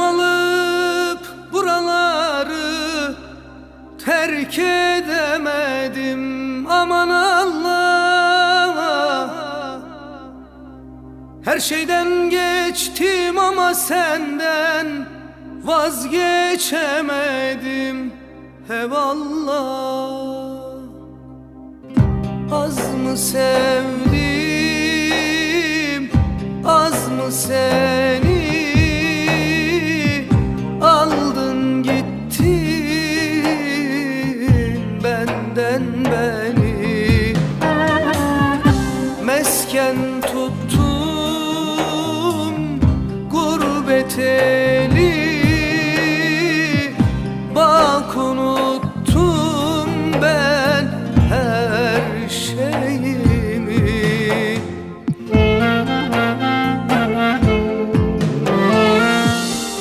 alıp buraları terk edemedim. Aman Allah Her şeyden geçtim ama senden vazgeçemedim. Hevallah. Az mı sevdim, az mı seni sen beni. Mesken tuttum gurbete